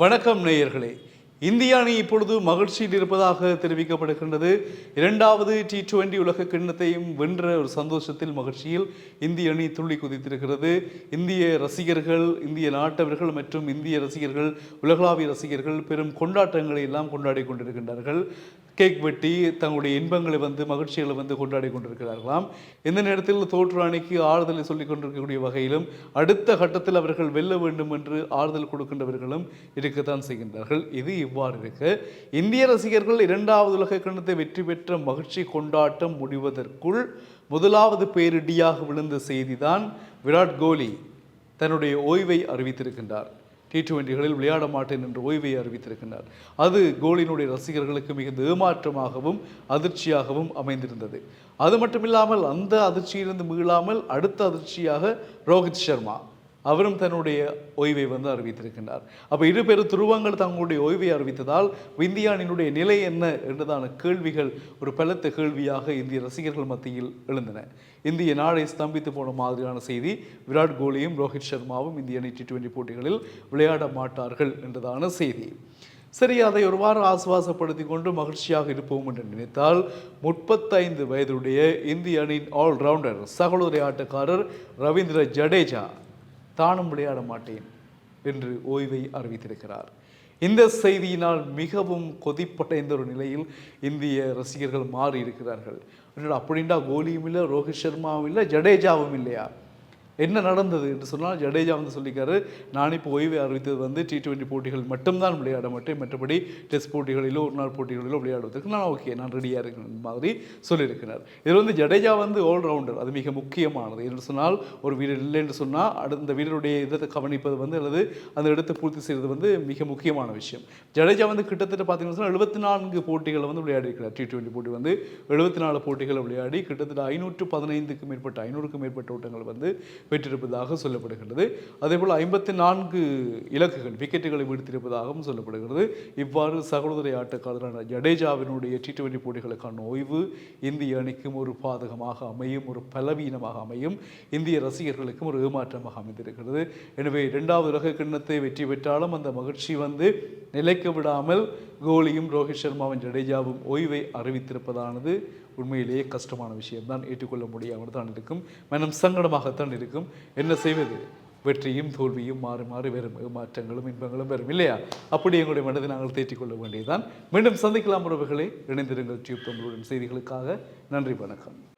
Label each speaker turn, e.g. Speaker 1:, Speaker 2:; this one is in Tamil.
Speaker 1: வணக்கம் நேயர்களே. இந்திய அணி இப்பொழுது மகிழ்ச்சியில் இருப்பதாக தெரிவிக்கப்படுகின்றது. இரண்டாவது டி டுவெண்டி உலக கிண்ணத்தையும் வென்ற ஒரு சந்தோஷத்தில் மகிழ்ச்சியில் இந்திய அணி துள்ளி குதித்திருக்கிறது. இந்திய ரசிகர்கள் இந்திய நாட்டவர்கள் மற்றும் இந்திய ரசிகர்கள் உலகளாவிய ரசிகர்கள் பெரும் கொண்டாட்டங்களை எல்லாம் கொண்டாடி கொண்டிருக்கின்றார்கள். கேக் வெட்டி தங்களுடைய இன்பங்களை வந்து மகிழ்ச்சிகளை வந்து கொண்டாடி கொண்டிருக்கிறார்களாம். இந்த நேரத்தில் தோற்று அணிக்கு ஆறுதலை சொல்லிக் கொண்டிருக்கக்கூடிய வகையிலும் அடுத்த கட்டத்தில் அவர்கள் வெல்ல வேண்டும் என்று ஆறுதல் கொடுக்கின்றவர்களும் இருக்கத்தான் செய்கின்றார்கள். இது இவ்வாறு இருக்கு. இந்திய ரசிகர்கள் இரண்டாவது உலக கிண்ணத்தை வெற்றி பெற்ற மகிழ்ச்சி கொண்டாட்டம் முடிவதற்குள் முதலாவது பேரிடியாக விழுந்த செய்திதான் விராட் கோலி தன்னுடைய ஓய்வை அறிவித்திருக்கின்றார். டி டுவெண்ட்டிகளில் விளையாட மாட்டேன் என்று ஓய்வை அறிவித்திருக்கிறார். அது கோலினுடைய ரசிகர்களுக்கு மிகுந்த ஏமாற்றமாகவும் அதிர்ச்சியாகவும் அமைந்திருந்தது. அது மட்டுமில்லாமல் அந்த அதிர்ச்சியிலிருந்து மீளாமல் அடுத்த அதிர்ச்சியாக ரோஹித் சர்மா. அவரும் தன்னுடைய ஓய்வை வந்து அறிவித்திருக்கின்றார். அப்போ இரு பெரு துருவங்கள் தங்களுடைய ஓய்வை அறிவித்ததால் இந்திய நிலை என்ன என்றதான கேள்விகள் ஒரு பலத்த கேள்வியாக இந்திய ரசிகர்கள் மத்தியில் எழுந்தன. இந்திய நாடை ஸ்தம்பித்து போன மாதிரியான செய்தி விராட் கோலியும் ரோஹித் சர்மாவும் இந்திய அணி டி டுவெண்டி போட்டிகளில் விளையாட மாட்டார்கள் என்றதான செய்தி. சரி அதை ஒரு வாரம் ஆசுவாசப்படுத்தி கொண்டு மகிழ்ச்சியாக இருப்போம் என்று நினைத்தால் முப்பத்தைந்து வயதுடைய இந்திய அணியின் ஆல்ரவுண்டர் சகோதரி ஆட்டக்காரர் ரவீந்திர ஜடேஜா தானும் விளையாட மாட்டேன் என்று ஓய்வை அறிவித்திருக்கிறார். இந்த செய்தியினால் மிகவும் கொதிப்படைந்த ஒரு நிலையில் இந்திய ரசிகர்கள் மாறி இருக்கிறார்கள் என்னடா அப்படின்டா கோலியும் இல்லை ரோஹித் சர்மாவும் இல்லை ஜடேஜாவும் இல்லையா? என்ன நடந்தது என்று சொன்னால் ஜடேஜா வந்து சொல்லிக்காரு நான் இப்போ ஓய்வை அறிவித்தது வந்து டி டுவெண்ட்டி போட்டிகள் மட்டும்தான் விளையாட மாட்டேன். மற்றபடி டெஸ்ட் போட்டிகளிலோ ஒரு நாள் போட்டிகளிலோ விளையாடுவதற்கு நான் ஓகே நான் ரெடியாக இருக்கிறேன் மாதிரி சொல்லியிருக்கிறார். இதில் வந்து ஜடேஜா வந்து ஆல்ரவுண்டர் அது மிக முக்கியமானது என்று சொன்னால் ஒரு வீரர் இல்லை என்று சொன்னால் அடுத்த வீரருடைய இதை கவனிப்பது வந்து அல்லது அந்த இடத்தை பூர்த்தி செய்வது வந்து மிக முக்கியமான விஷயம். ஜடேஜா வந்து கிட்டத்தட்ட பார்த்தீங்கன்னா சொன்னால் எழுபத்தி நான்கு போட்டிகளை வந்து விளையாடி இருக்கிறார் டி டுவெண்ட்டி போட்டி வந்து எழுபத்தி நாலு போட்டிகளை விளையாடி கிட்டத்தட்ட ஐநூற்று பதினைந்துக்கும் மேற்பட்ட ஐநூறுக்கும் மேற்பட்ட ஓட்டங்கள் வந்து பெற்றிருப்பதாக சொல்லப்படுகிறது அதேபோல் ஐம்பத்தி நான்கு இலக்குகள் விக்கெட்டுகளை வீழ்த்தியிருப்பதாகவும் சொல்லப்படுகிறது. இவ்வாறு சகோதரி ஆட்டக்காரரான ஜடேஜாவினுடைய டி டுவெண்டி போட்டிகளுக்கான ஓய்வு இந்திய அணிக்கும் ஒரு பாதகமாக அமையும் ஒரு பலவீனமாக அமையும் இந்திய ரசிகர்களுக்கும் ஒரு ஏமாற்றமாக அமைந்திருக்கிறது. எனவே இரண்டாவது உலக கிண்ணத்தை வெற்றி பெற்றாலும் அந்த மகிழ்ச்சி வந்து நிலைக்க விடாமல் கோலியும் ரோஹித் சர்மாவின் ஜடேஜாவும் ஓய்வை அறிவித்திருப்பதானது. உண்மையிலேயே கஷ்டமான விஷயம்தான் ஏற்றுக்கொள்ள முடியாமல் தான் இருக்கும். மனம் சங்கடமாகத்தான் இருக்கும். என்ன செய்வது? வெற்றியும் தோல்வியும் மாறி மாறி வரும். மாற்றங்களும் இன்பங்களும் வரும் இல்லையா? அப்படி எங்களுடைய மனதை நாங்கள் தேற்றிக் கொள்ள வேண்டியதுதான். மீண்டும் சந்திக்கலாம் உறவுகளை. இணைந்திருங்கள் டியூப் தமிழுடன் செய்திகளுக்காக. நன்றி வணக்கம்.